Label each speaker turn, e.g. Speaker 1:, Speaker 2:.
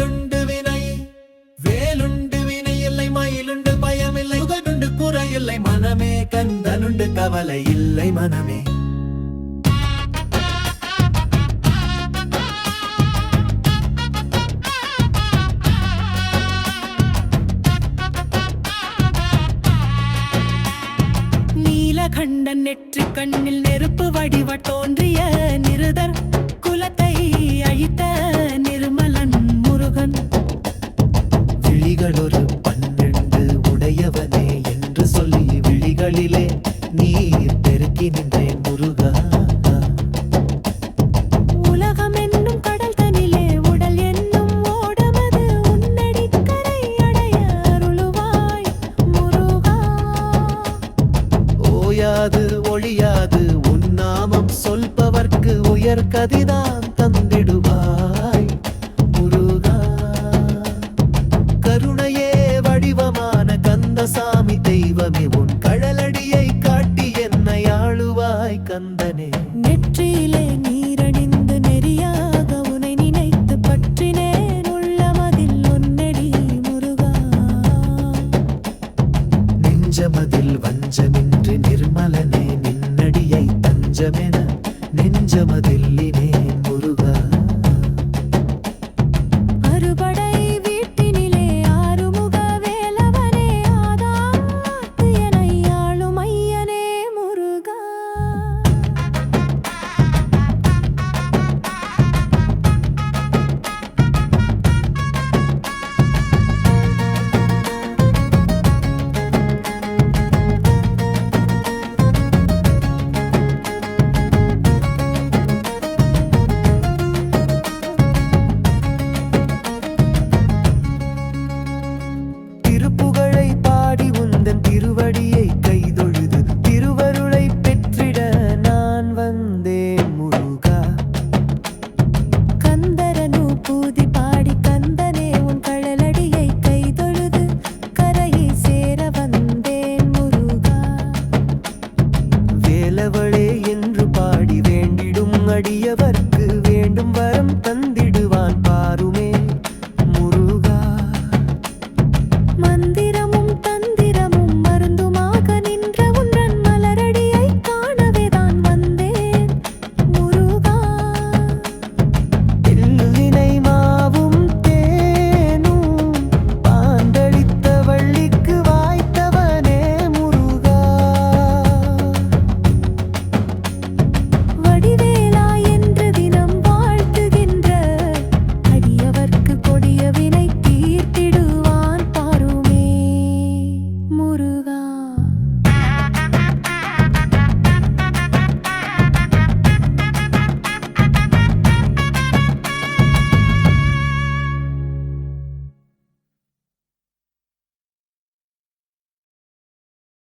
Speaker 1: வேலுண்டு வினை. வேலுண்டு வினை இல்லை மயிலுண்டு பயமில்லை. உகடுண்டு குறையில்லை மனமே கந்தனுண்டு கவலை இல்லை மனமே.
Speaker 2: நீலகண்டன் நெற்றி கண்ணில்
Speaker 1: வணங்கி நின்றேன் முருகா. ஒழியாது உன் நாமம் சொல்பவர்க்கு உயர் கதிதான் தந்திடுவாய் முருகா. கருணையே வடிவமான கந்தசா கந்தனே
Speaker 2: நெற்றியிலே